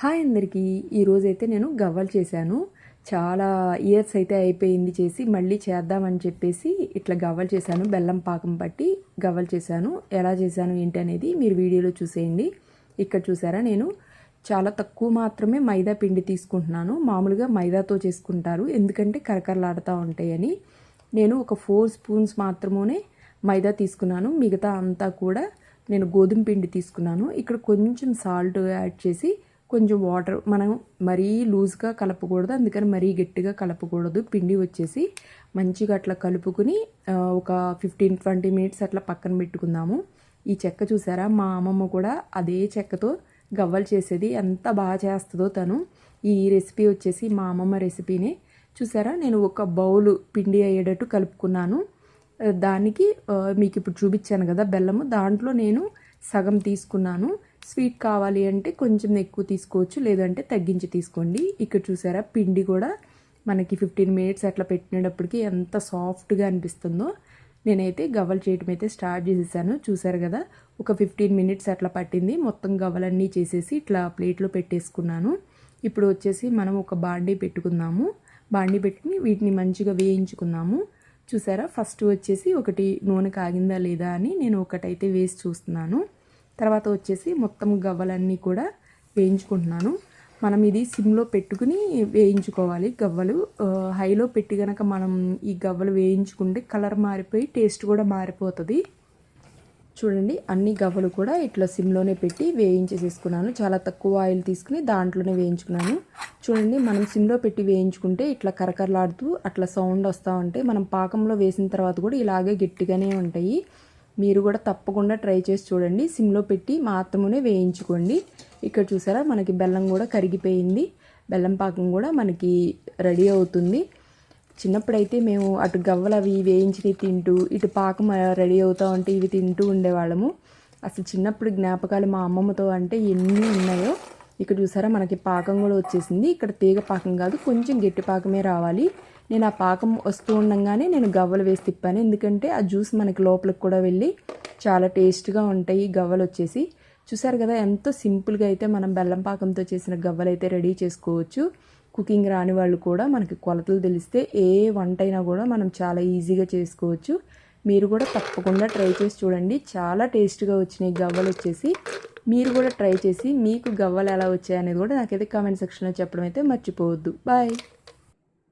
Hi అందరికీ. ఈరోజైతే నేను గవ్వలు చేశాను. చాలా ఇయర్స్ అయితే అయిపోయింది చేసి మళ్ళీ చేద్దామని చెప్పేసి ఇట్లా గవ్వలు చేశాను. బెల్లం పాకం పట్టి గవ్వలు చేశాను. ఎలా చేశాను ఏంటి అనేది మీరు వీడియోలో చూసేయండి. ఇక్కడ చూసారా నేను చాలా తక్కువ మాత్రమే మైదా పిండి తీసుకుంటున్నాను. మామూలుగా మైదాతో చేసుకుంటారు. ఎందుకంటే కరకరలాడుతూ ఉంటాయని. నేను ఒక ఫోర్ స్పూన్స్ మాత్రమే మైదా తీసుకున్నాను. మిగతా అంతా కూడా నేను గోధుమ పిండి తీసుకున్నాను. ఇక్కడ కొంచెం సాల్ట్ యాడ్ చేసి కొంచెం వాటర్ మనం మరీ లూజ్గా కలపకూడదు. అందుకని మరీ గట్టిగా కలపకూడదు. పిండి వచ్చేసి మంచిగా అట్లా కలుపుకుని ఒక ఫిఫ్టీన్ ట్వంటీ మినిట్స్ అట్లా పక్కన పెట్టుకుందాము. ఈ చెక్క చూసారా? మా అమ్మమ్మ కూడా అదే చెక్కతో గవ్వలు చేసేది. ఎంత బాగా చేస్తుందో తను. ఈ రెసిపీ వచ్చేసి మా అమ్మమ్మ రెసిపీని చూసారా? నేను ఒక బౌల్ పిండి అయ్యేటట్టు కలుపుకున్నాను. దానికి మీకు ఇప్పుడు చూపించాను కదా బెల్లము. దాంట్లో నేను సగం తీసుకున్నాను. స్వీట్ కావాలి అంటే కొంచెం ఎక్కువ తీసుకోవచ్చు లేదంటే తగ్గించి తీసుకోండి. ఇక్కడ చూసారా పిండి కూడా మనకి ఫిఫ్టీన్ మినిట్స్ అట్లా పెట్టినప్పటికీ ఎంత సాఫ్ట్గా అనిపిస్తుందో నేనైతే గవ్వలు చేయటం అయితే స్టార్ట్ చేసేసాను. చూసారు కదా ఒక ఫిఫ్టీన్ మినిట్స్ అట్లా పట్టింది. మొత్తం గవ్వలన్నీ చేసేసి ఇట్లా ప్లేట్లో పెట్టేసుకున్నాను. ఇప్పుడు వచ్చేసి మనం ఒక బాండీ పెట్టుకుందాము. బాండీ పెట్టుకుని వీటిని మంచిగా వేయించుకుందాము. చూసారా ఫస్ట్ వచ్చేసి ఒకటి నూనె కాగిందా లేదా అని నేను ఒకటైతే వేసి చూస్తున్నాను. తర్వాత వచ్చేసి మొత్తం గవ్వలన్నీ కూడా వేయించుకుంటున్నాను. మనం ఇది సిమ్లో పెట్టుకుని వేయించుకోవాలి. గవ్వలు హైలో పెట్టి కనుక మనం ఈ గవ్వలు వేయించుకుంటే కలర్ మారిపోయి టేస్ట్ కూడా మారిపోతుంది. చూడండి అన్ని గవ్వలు కూడా ఇట్లా సిమ్లోనే పెట్టి వేయించేసేసుకున్నాను. చాలా తక్కువ ఆయిల్ తీసుకుని దాంట్లోనే వేయించుకున్నాను. చూడండి మనం సిమ్లో పెట్టి వేయించుకుంటే ఇట్లా కరకరలాడుతూ అట్లా సౌండ్ వస్తూ ఉంటే మనం పాకంలో వేసిన తర్వాత కూడా ఇలాగే గట్టిగానే ఉంటాయి. మీరు కూడా తప్పకుండా ట్రై చేసి చూడండి. సిమ్లో పెట్టి మాత్రమే వేయించుకోండి. ఇక్కడ చూసారా మనకి బెల్లం కూడా కరిగిపోయింది. బెల్లం పాకం కూడా మనకి రెడీ అవుతుంది. చిన్నప్పుడైతే మేము అటు గవ్వలు అవి వేయించినవి తింటూ ఇటు పాకం రెడీ అవుతూ ఉంటే ఇవి తింటూ ఉండేవాళ్ళము. అసలు చిన్నప్పుడు జ్ఞాపకాలు మా అమ్మమ్మతో అంటే ఎన్ని ఉన్నాయో. ఇక్కడ చూసారా మనకి పాకం కూడా వచ్చేసింది. ఇక్కడ తీగ పాకం కాదు కొంచెం గట్టి పాకమే రావాలి. నేను ఆ పాకం వస్తూ ఉండగానే నేను గవ్వలు వేసి తిప్పాను. ఎందుకంటే ఆ జ్యూస్ మనకి లోపలికి కూడా వెళ్ళి చాలా టేస్ట్గా ఉంటాయి గవ్వలు వచ్చేసి. చూసారు కదా ఎంతో సింపుల్గా అయితే మనం బెల్లం పాకంతో చేసిన గవ్వలు అయితే రెడీ చేసుకోవచ్చు. కుకింగ్ రాని వాళ్ళు కూడా మనకి కొలతలు తెలిస్తే ఏ వంట అయినా కూడా మనం చాలా ఈజీగా చేసుకోవచ్చు. మీరు కూడా తప్పకుండా ట్రై చేసి చూడండి. చాలా టేస్ట్గా వచ్చినాయి గవ్వలు వచ్చేసి. మీరు కూడా ట్రై చేసి మీకు గవ్వలు ఎలా వచ్చాయనేది కూడా నాకైతే కామెంట్ సెక్షన్లో చెప్పడం అయితే మర్చిపోవద్దు. బాయ్